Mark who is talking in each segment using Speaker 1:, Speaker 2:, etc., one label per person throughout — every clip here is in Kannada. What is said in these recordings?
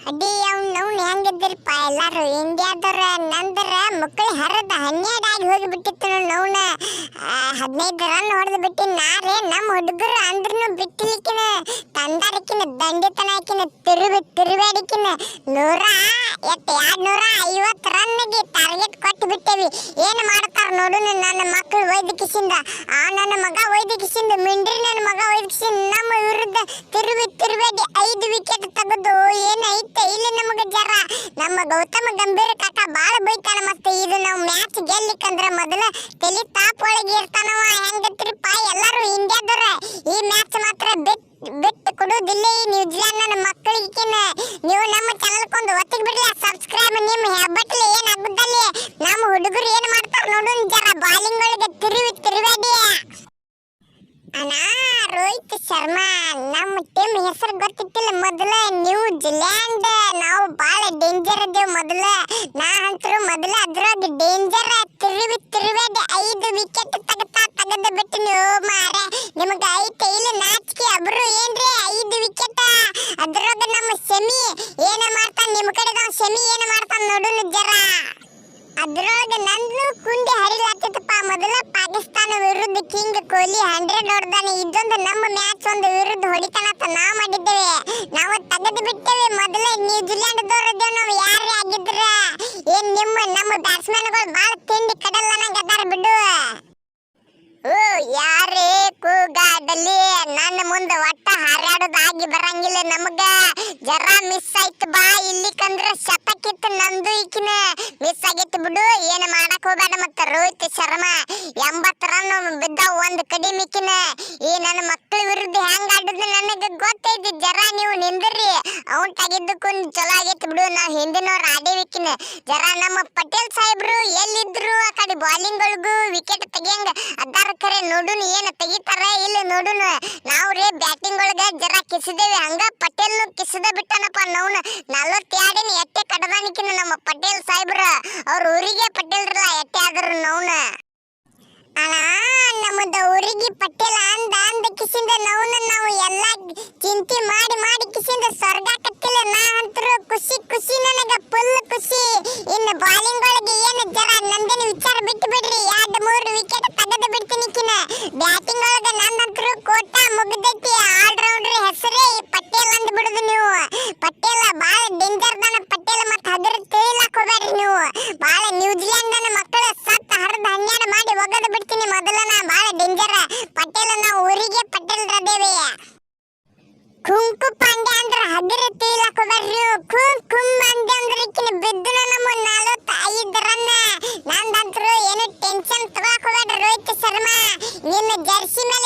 Speaker 1: ಅಡ್ಡಿ ಅವ್ನು ಅವ್ನು ಹೆಂಗಿದ್ದಿರಪ್ಪ ಎಲ್ಲಾರು ಇಂಡಿಯಾದವ್ರ ನಂದರ ಮಕ್ಕಳು ಹರಿದ ಹನ್ನೆರಡು ಆಗಿ ಹೋಗಿಬಿಟ್ಟಿತ್ತು ನವ್ನ ಹದಿನೈದು ರನ್ ಹೊಡೆದು ಬಿಟ್ಟಿ ನಾರೇ ನಮ್ಮ ಹುಡುಗರು ಅಂದ್ರೂ ಬಿಟ್ಟಿಲಿಕ್ಕಿನ ತಂದಾರಿಕಿನ ದಂಡಿತನ ಹಾಕಿನ ತಿರುವಿ ತಿರುವಾಡಿಕಿನ ನೂರ ಎಟ್ಟು ಎರಡು ನೂರ ಐವತ್ತು ರನ್ಗೆ ಟಾರ್ಗೆಟ್ ಕೊಟ್ಟು ಬಿಟ್ಟೇವಿ. ಏನು ಮಾಡ್ತಾರ ನೋಡು ನನ್ನ ಮಕ್ಕಳು ವೈದ್ಯಕಿಸಿಂದ ಆ ನನ್ನ ಮಗ ವೈದ್ಯಕಿಸಿಂದ ಮಿಂಡ್ರಿ ನನ್ನ ಮಗ ವೈದ್ಯಕಿಸಿ ನಮ್ಮ ವಿರುದ್ಧ ತಿರುವಿ ತಿರುವಾಡಿ ಐದು ವಿಕೆಟ್ ತೆಗೆದು ಏನೈತೆ ಇಲ್ಲಿ ನಮಗೆ ಜರ. ನಮ್ಮ ಗೌತಮ ಗಂಭೀರ ಕಾಕ ಬಾಳ ಬೈತಾನ ಮತ್ತೆ ಇದು ನಾವು ಮ್ಯಾಚ್ ಗೆಲ್ಲಿಕಂದ್ರ ಮೊದಲ ತಲಿ ತಾಪ್ ಒಳಗೆ ಇರ್ತಾನವ. ಹೆಂಗತ್ರಿಪ್ಪ ಎಲ್ಲರೂ ಇಂಡಿಯಾದವ್ರ ಈ ಮ್ಯಾಚ್ ಮಾತ್ರ ಬಿಟ್ ಬಿಟ್ಟು ಕೊಡೋದಿಲ್ಲ ಈ ನ್ಯೂಜಿಲೆಂಡ್ ನನ್ನ ಮಕ್ಕಳಿಗೆ ನೀವು ನಮ್ಮ ಚಾನಲ್ಕೊಂದು ಒತ್ತಿಗೆ ಬಿಡಲಿ ಸಬ್ಸ್ಕ್ರೈಬ್ ನಿಮ್ಮ ಹೆಬ್ಬಟ್ಲಿ ಹುಡುಗರು ಏನ್ ಮಾಡ್ತಾರ ನೋಡು ಜರ ಬಾಲಿಂಗ್ ಒಳಗೆ ತಿರುವಿ ತಿರುವಾಡಿ ಅಣ್ಣ ರೋಹಿತ್ ಶರ್ಮಾ ನಮ್ಮ ಟೀಮ್ ಹೆಸರು ಗೊತ್ತಿತ್ತಿಲ್ಲ ಮೊದಲ ನ್ಯೂಜಿಲ್ಯಾಂಡ್ ನಾವು ಬಾಳ ಡೇಂಜರ್ ಇದ್ದೇವೆ ಮೊದಲ ನಾ ಅಂತರೂ ಮೊದಲ ಅದ್ರಾಗ ಡೇಂಜರ್ ಅದ್ರೊಳಗೆ ನಂದು ಕುಂಡಿ ಹರಿಲಾತಿತ್ತಪ್ಪ ಮೊದಲ ಪಾಕಿಸ್ತಾನ ವಿರುದ್ಧ ಕಿಂಗ್ ಕೊಹ್ಲಿ ಹಂಡ್ರೆಡ್ ಹೊಡೆದಾನೆ. ಇದೊಂದು ನಮ್ಮ ಮ್ಯಾಚ್ ಒಂದು ವಿರುದ್ಧ ಹೊಡಿತಾನಂತ ನಾವು ಮಾಡಿದ್ದೇವೆ. ನಾವು ತೆಗೆದು ಬಿಟ್ಟೇವೆ. ಮೊದಲ ನ್ಯೂಜಿಲೆಂಡ್ ದೋರದೇವ್ ನಾವು. ಯಾರೇ ಆಗಿದ್ರ ಏನ್ ನಿಮ್ಮ, ನಮ್ಮ ಬ್ಯಾಟ್ಸ್ಮನ್ಗಳು ಬಾಳ ತಿಂಡಿ ಕಡಲ್ಲನಾಗ ಅದಾರ ಬಿಡು. ಓ, ಯಾರೇ ಕೂಗಾಡಲಿ. ನನ್ನ ಮುಂದೆ ಹಾರಾಡೋದಾಗಿ ಬರಂಗಿಲ್ಲ ನಮಗ. ಜರ ಮಿಸ್ ಆಯ್ತು ಬಾ ಇಲ್ಲಿ ಕಂದ್ರ ಶತಕಿತ್ತು ನಂದು ಈಕಿನ. ಮಿಸ್ ಆಗಿತ್ತು ಬಿಡು, ಏನು ಮಾಡಕ್ ಹೋಗ್ಬೇಡ ಮತ್ತ ರೋಹಿತ್ ಶರ್ಮಾ. ಎಂಬತ್ತು ರನ್ ಬಿದ್ದ ಒಂದ್ ಕಡಿಮಿಕಿನ ಈ ನನ್ನ ಮಕ್ಕಳ ವಿರುದ್ಧ ಹೆಂಗ್ ಆಡಿದ್ನ ನನಗೆ ಗೊತ್ತೈತಿ, ಜರ ನೀವು ನಿಂದ್ರಿ. ಔಟ್ ತೆಗಿದ್ದಕ್ಕೂ ಚಲೋ ಆಗೈತಿ ಬಿಡು ನಾವು ಹಿಂದಿನವ್ರು ಆಡೇವಿಕಿನ ಜರ ನಮ್ಮ ಪಟೇಲ್ ಸಾಹೇಬ್ರು ಎಲ್ಲಿದ್ರು? ಆ ಕಡೆ ಬಾಲಿಂಗ್ ಒಳಗು ವಿಕೆಟ್ ತೆಗಿಯಂಗ ಅದಾರ ಕರೆ, ನೋಡುನು ಏನ್ ತೆಗಿತಾರ ಇಲ್ಲ ನೋಡುನು. ನಾವು ರೀ ಬ್ಯಾಟಿಂಗ್ ಒಳಗ ಜರ ಕಿಸಿದೇವಿ, ಹಂಗ ಪಟೇಲ್ ಕಿಸದ ಬಿಟ್ಟನಪ್ಪ ನವ್ನ. ನಲ್ವತ್ತೆರಡಿನ ಎಟ್ಟೆ ಕಡದಾನಿಕಿನ ನಮ್ಮ ಪಟೇಲ್ ಸಾಹೇಬ್ರ. ಅವ್ರ ಊರಿಗೆ ಪಟೇಲ್ರಲ್ಲ, ಎಟ್ಟೆ ಆದ್ರು ನವ್ನ. ಅಣ್ಣ ನಮ್ಮದ ಊರಿಗೆ ಪಟೇಲ್ ಅಂದ ಅಂದ ಕಿಸಿಂದ ನವ್ನ ನಾವು ಎಲ್ಲಾ ಚಿಂತೆ ಮಾಡಿ ಮಾಡಿ ಕಿಸಿಂದ ಪಟೇಲ ಬಾಳ ಡೇಂಜರ್ ದನ ಪಟೇಲ್ ಮತ್ತೆ ಹದರ ತಿಳಿಲಕ್ ಹೋಗ್ಬೇಡ್ರಿ ನೀವು. ಬಾಳ ನ್ಯೂಜಿಲೆಂಡ್ ನನ್ನ ಮಕ್ಕಳ ಸತ್ತ ಹರಿದ ಹನ್ನೆರಡು ಮಾಡಿ ಒಗದು ಬಿಡ್ತೀನಿ ಮೊದಲ ನಾ ಬಾಳ ಡೇಂಜರ್. ಪಟೇಲ್ ನಾವು ಊರಿಗೆ ಪಟೇಲ್ ರದೇವಿ ಕುಂಕು ಪಾಂಡೆ ಅಂದ್ರ ಹದಿರ ತೀಲಕ್ ಬರ್ರಿ ಕುಂ ಕುಂ ಅಂದೆ ಅಂದ್ರ ಇಕ್ಕಿನ ಬಿದ್ದು ನಮ್ಮ ನಲವತ್ತ ಐದು ರನ್ ನಂದಂತ್ರು ಏನು ಟೆನ್ಷನ್ ತಗೋಕ್ ಹೋಗ್ಬೇಡ್ರಿ ರೋಹಿತ್ ಶರ್ಮಾ. ನಿನ್ನ ಜರ್ಸಿ ಮೇಲೆ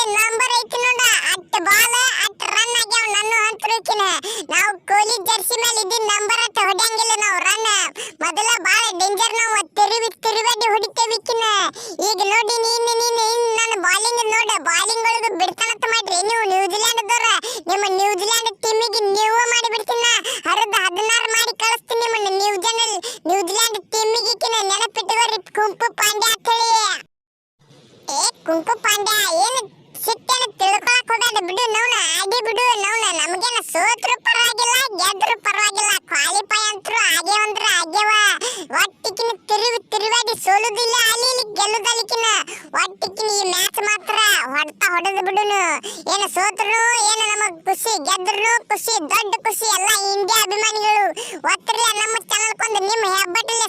Speaker 1: ನೋಡ ಬಾಲಿಂಗ್ ಒಳಗೆ ಬಿಡ್ತಾನಂತ ಮಾಡ್ರಿ. ನೀವು ನ್ಯೂಜಿಲೆಂಡ್ ದವ್ರ ನಿಮ್ಮ ನ್ಯೂಜಿಲೆಂಡ್ ಟೀಮಿಗೆ ನೀವು ಮಾಡಿ ಬಿಡ್ತೀನ ಹರಿದ ಹದಿನಾರು ಮಾಡಿ ಕಳಿಸ್ತೀನಿ ನಿಮ್ಮನ್ನ ನ್ಯೂಜಿಲೆಂಡ್ ನ್ಯೂಜಿಲೆಂಡ್ ಟೀಮಿಗೆ ಕಿನ ನೆನಪಿಟ್ಟುವರಿ ಕುಂಪು ಪಾಂಡ್ಯ ಅಂತ ಹೇಳಿ. ಏ, ಕುಂಪು ಪಾಂಡ್ಯ, ಏನು ಸಿಟ್ಟೇನ ತಿಳ್ಕೊಳಕ್ ಹೋಗ್ಬೇಡ ಬಿಡು ನೌನ ಆಗಿ ಬಿಡು ನೌನ ನಮಗೇನ ಸೋತ್ರು ಪರವಾಗಿಲ್ಲ, ಗೆದ್ರು ಪರವಾಗಿಲ್ಲ. ಕ್ವಾಲಿಫೈ ಅಂತರು ಆಗೇವ ಅಂದ್ರ ಆಗ್ಯವ. ಒಟ್ಟಿಕಿನ ತಿರುವಿ ತಿರುವಾಗಿ ಸೋಲುದಿಲ್ಲ, ಅಲ್ಲಿ ಇಲ್ಲಿ ಬಿಡುನು ಏನು ಸೋತ್ರು, ಏನು ನಮಗ್ ಖುಷಿ ಗೆದ್ರು ಖುಷಿ ದೊಡ್ಡ ಖುಷಿ ಎಲ್ಲ ಇಂಡಿಯಾ ಅಭಿಮಾನಿಗಳು. ಒತ್ತರಿ ನಮ್ಮ ಚಾನಲ್ ಕೊಂದು ನಿಮ್ಮ ಹೆಬ್ಬಟ್ಟಲ್ಲಿ